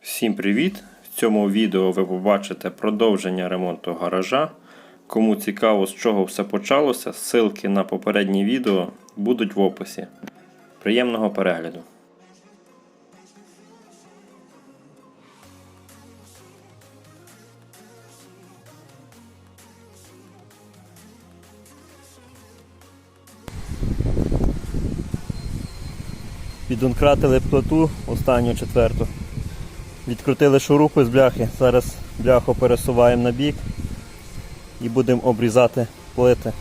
Всім привіт! В цьому відео ви побачите продовження ремонту гаража. Кому цікаво, з чого все почалося, ссылки на попередні відео будуть в описі. Приємного перегляду! Підонкратили плиту останню четверту. Відкрутили шурупи з бляхи. Зараз бляху пересуваємо на бік і будемо обрізати плити.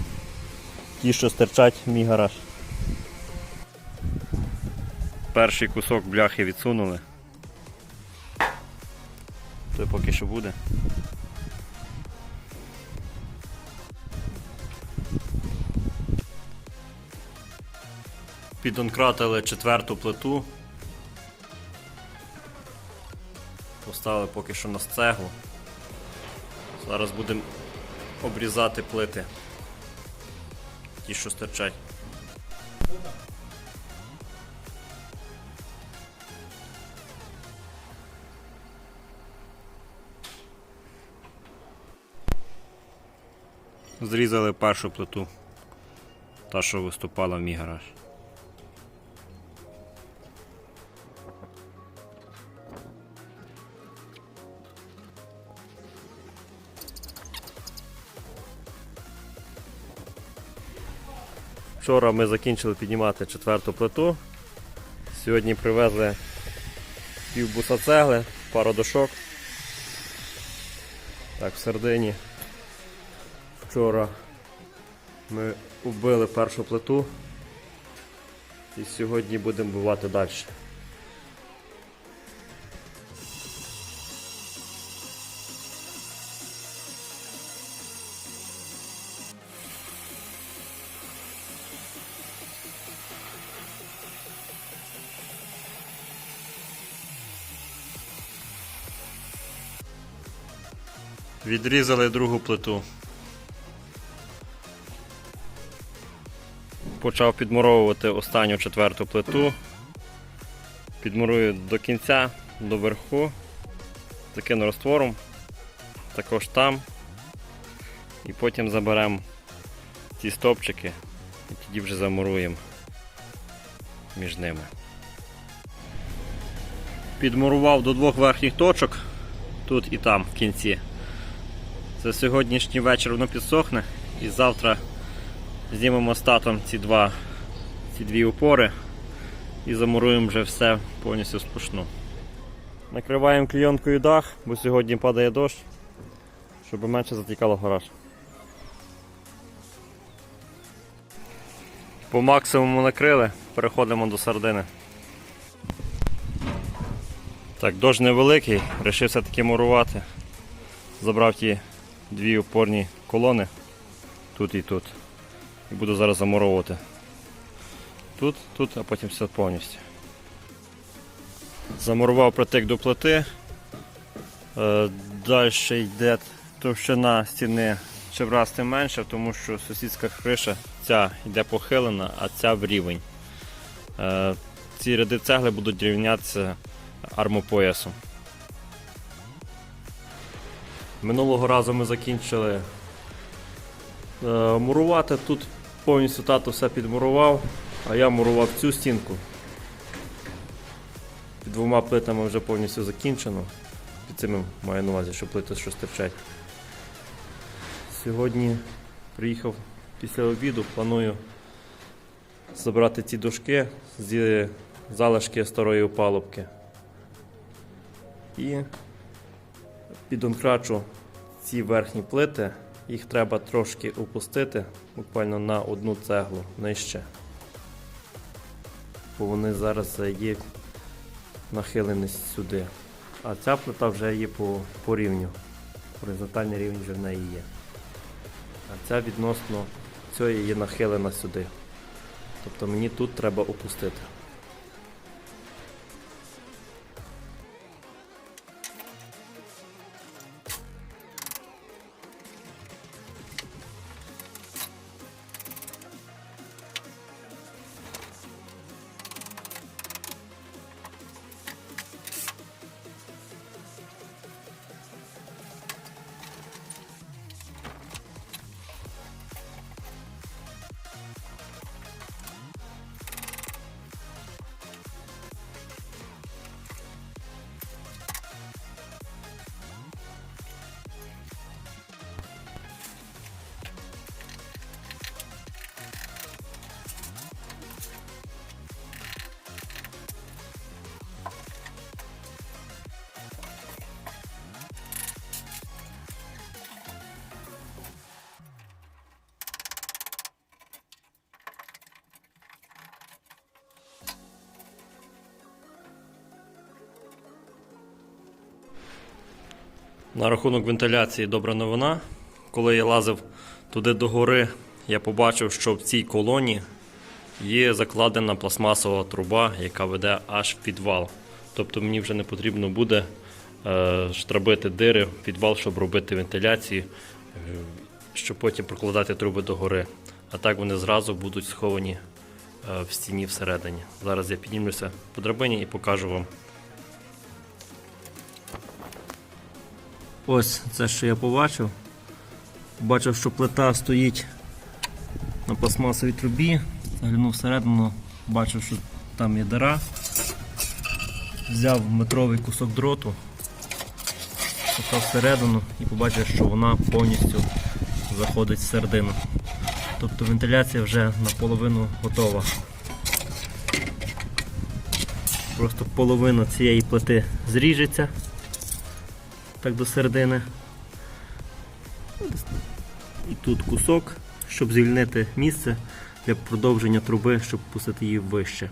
Ті, що стирчать в мій гараж. Перший кусок бляхи відсунули. Той поки що буде. Підонкратили четверту плиту. Поставили поки що на стегу. Зараз будемо обрізати плити. Ті, що стирчать. Зрізали першу плиту. Та, що виступала в мій гараж. Вчора ми закінчили піднімати четверту плиту. Сьогодні привезли півбуса цегли, пару дошок. Так, в. Вчора ми вбили першу плиту і сьогодні будемо бувати далі. Відрізали другу плиту. Почав підмуровувати останню четверту плиту. Підмурую до кінця, до верху, закину раствором, також там. І потім заберемо ці стопчики і тоді вже замуруємо між ними. Підмурував до двох верхніх точок, тут і там в кінці. Це сьогоднішній вечір воно підсохне і завтра знімемо статом ці два ці дві опори і замуруємо вже все повністю сплошну. Накриваємо клійонкою дах, бо сьогодні падає дощ, щоб менше затікало гараж. По максимуму накрили, переходимо до сардини. Так, дощ невеликий, вирішив все-таки мурувати. Забрав ті дві опорні колони тут і тут. І буду зараз замуровувати. Тут, тут, а потім все повністю. Замурував притик до плити. Е, Далі йде товщина стіни чевраз тим менше, тому що сусідська криша ця йде похилена, а ця в рівень. Е, Ці ряди цегли будуть рівнятися армопоясом. Минулого разу ми закінчили е, мурувати. Тут повністю тато все підмурував, а я мурував цю стінку. Під двома плитами вже повністю закінчено. Під цими маю на увазі, що плити що стирчать. Сьогодні приїхав після обіду, планую забрати ці дошки з залишки старої опалубки. І підонкрачу ці верхні плити, їх треба трошки опустити, буквально на одну цеглу нижче. Бо вони зараз є нахилені сюди. А ця плита вже є по, по рівню. Горизонтальний рівень вже в неї є. А ця відносно цієї є нахилена сюди. Тобто мені тут треба опустити. На рахунок вентиляції добра новина. Коли я лазив туди до гори, я побачив, що в цій колоні є закладена пластмасова труба, яка веде аж в підвал. Тобто мені вже не потрібно буде е, штрабити дири в підвал, щоб робити вентиляцію, е, щоб потім прокладати труби до гори. А так вони зразу будуть сховані е, в стіні всередині. Зараз я піднімлюся по драбині і покажу вам. Ось це, що я побачив. Бачив, що плита стоїть на пластмасовій трубі. Заглянув всередину, бачив, що там є дира. Взяв метровий кусок дроту, поклав всередину і побачив, що вона повністю заходить всередину. Тобто вентиляція вже наполовину готова. Просто половина цієї плити зріжеться так до середини. І тут кусок, щоб звільнити місце для продовження труби, щоб пустити її вище.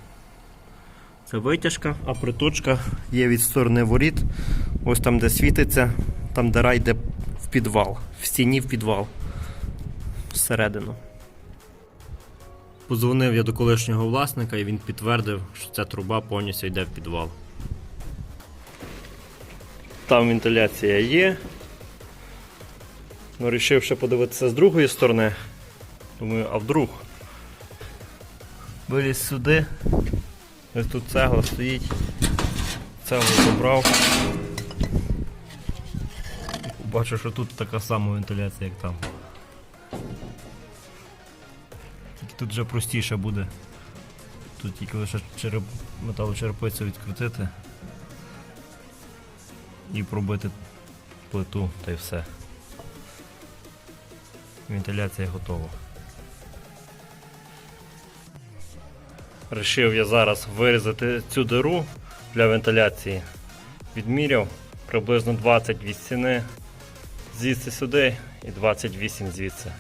Це витяжка, а приточка є від сторони воріт. Ось там, де світиться, там дира йде в підвал, в стіні в підвал. Всередину. Позвонив я до колишнього власника і він підтвердив, що ця труба повністю йде в підвал. Там вентиляція є. Ну, рішив ще подивитися з другої сторони. Думаю, а вдруг? Виліз сюди. Ось тут цегла стоїть. Цеглу забрав. Бачу, що тут така сама вентиляція, як там. Тільки тут вже простіше буде. Тут тільки лише череп... металочерепицю відкрутити і пробити плиту та й все. Вентиляція готова. Рішив я зараз вирізати цю диру для вентиляції. Відміряв приблизно 20 від стіни звідси сюди і 28 звідси.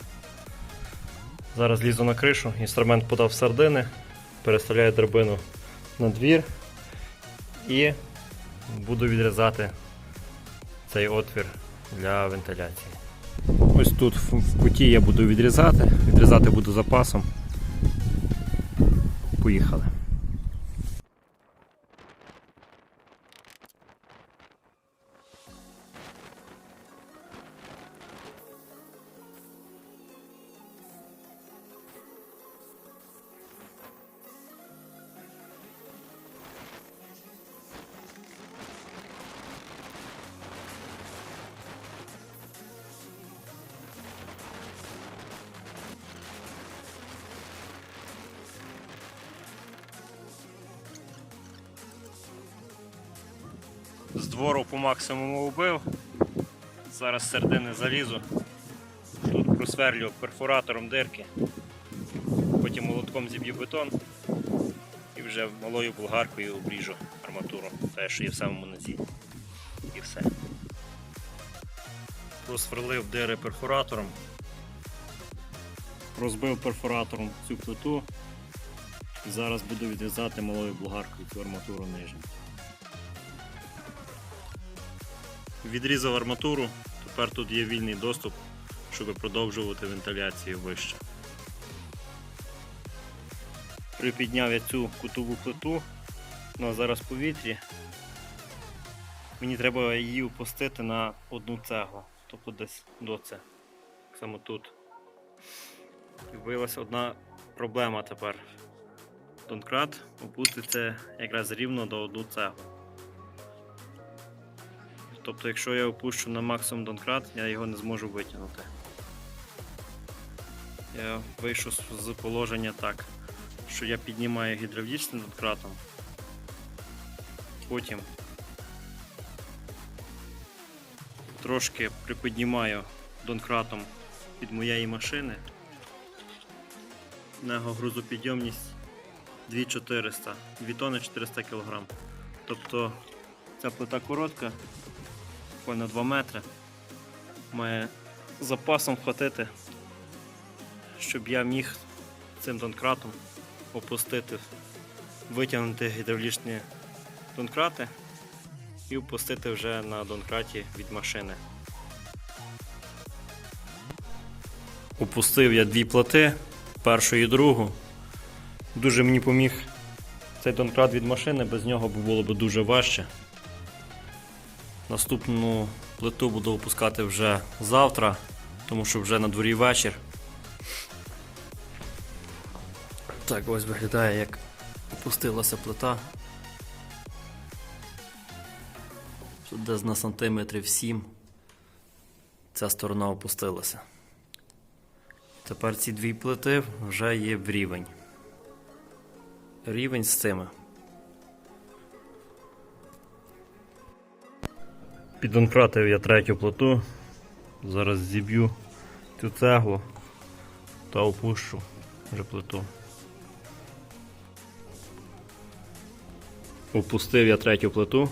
Зараз лізу на кришу, інструмент подав сардини, переставляю драбину на двір і буду відрізати цей отвір для вентиляції. Ось тут в куті я буду відрізати, відрізати буду запасом. Поїхали. З двору по максимуму вбив. Зараз з середини залізу. Тут просверлю перфоратором дирки. Потім молотком зіб'ю бетон і вже малою болгаркою обріжу арматуру, те, що є в самому низі. І все. Просверлив дири перфоратором. Розбив перфоратором цю плиту. І зараз буду відрізати малою болгаркою цю арматуру нижню. Відрізав арматуру, тепер тут є вільний доступ, щоб продовжувати вентиляцію вище. Припідняв я цю кутову плиту, вона зараз в повітрі. Мені треба її опустити на одну цеглу, тобто десь до це. Само тут. Виявилася одна проблема тепер. Донкрат опуститься якраз рівно до одну цеглу. Тобто, якщо я опущу на максимум донкрат, я його не зможу витягнути. Я вийшов з- положення так, що я піднімаю гідравлічним донкратом, потім трошки приподнімаю донкратом від моєї машини. На його грузопідйомність 2400, 2 тонни 400 кг. Тобто ця плита коротка, буквально 2 метри. Має запасом хватити, щоб я міг цим донкратом опустити, витягнути гідравлічні донкрати і впустити вже на донкраті від машини. Упустив я дві плати, першу і другу. Дуже мені поміг цей донкрат від машини, без нього було б дуже важче. Наступну плиту буду опускати вже завтра, тому що вже на дворі вечір. Так ось виглядає, як опустилася плита. Тут десь на сантиметрів 7 ця сторона опустилася. Тепер ці дві плити вже є в рівень. Рівень з цими. Підонкратив я третю плиту. Зараз зіб'ю цю цеглу та опущу вже плиту. Опустив я третю плиту.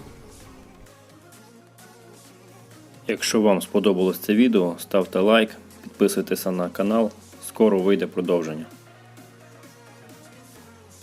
Якщо вам сподобалось це відео, ставте лайк, підписуйтеся на канал. Скоро вийде продовження.